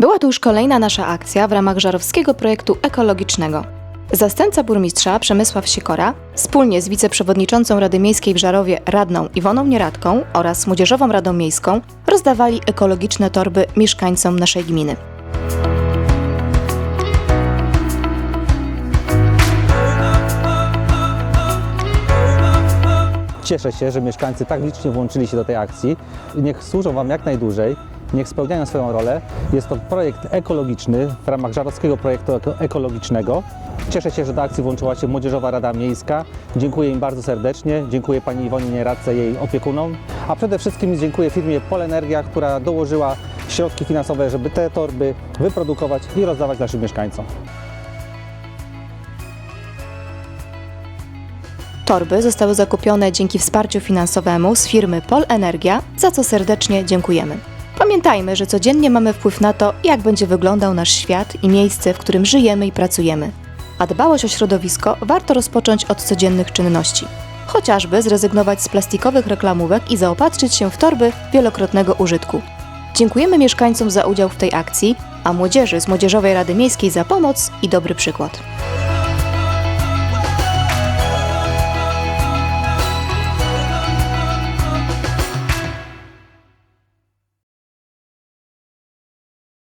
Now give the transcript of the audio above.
Była to już kolejna nasza akcja w ramach żarowskiego projektu ekologicznego. Zastępca burmistrza Przemysław Sikora wspólnie z wiceprzewodniczącą Rady Miejskiej w Żarowie radną Iwoną Nieradką oraz Młodzieżową Radą Miejską rozdawali ekologiczne torby mieszkańcom naszej gminy. Cieszę się, że mieszkańcy tak licznie włączyli się do tej akcji. Niech służą Wam jak najdłużej, niech spełniają swoją rolę. Jest to projekt ekologiczny w ramach żarowskiego projektu eko- ekologicznego. Cieszę się, że do akcji włączyła się Młodzieżowa Rada Miejska. Dziękuję im bardzo serdecznie. Dziękuję Pani Iwonie Nieradce, jej opiekunom. A przede wszystkim dziękuję firmie Polenergia, która dołożyła środki finansowe, żeby te torby wyprodukować i rozdawać naszym mieszkańcom. Torby zostały zakupione dzięki wsparciu finansowemu z firmy Pol Energia, za co serdecznie dziękujemy. Pamiętajmy, że codziennie mamy wpływ na to, jak będzie wyglądał nasz świat i miejsce, w którym żyjemy i pracujemy. A dbałość o środowisko warto rozpocząć od codziennych czynności. Chociażby zrezygnować z plastikowych reklamówek i zaopatrzyć się w torby wielokrotnego użytku. Dziękujemy mieszkańcom za udział w tej akcji, a młodzieży z Młodzieżowej Rady Miejskiej za pomoc i dobry przykład.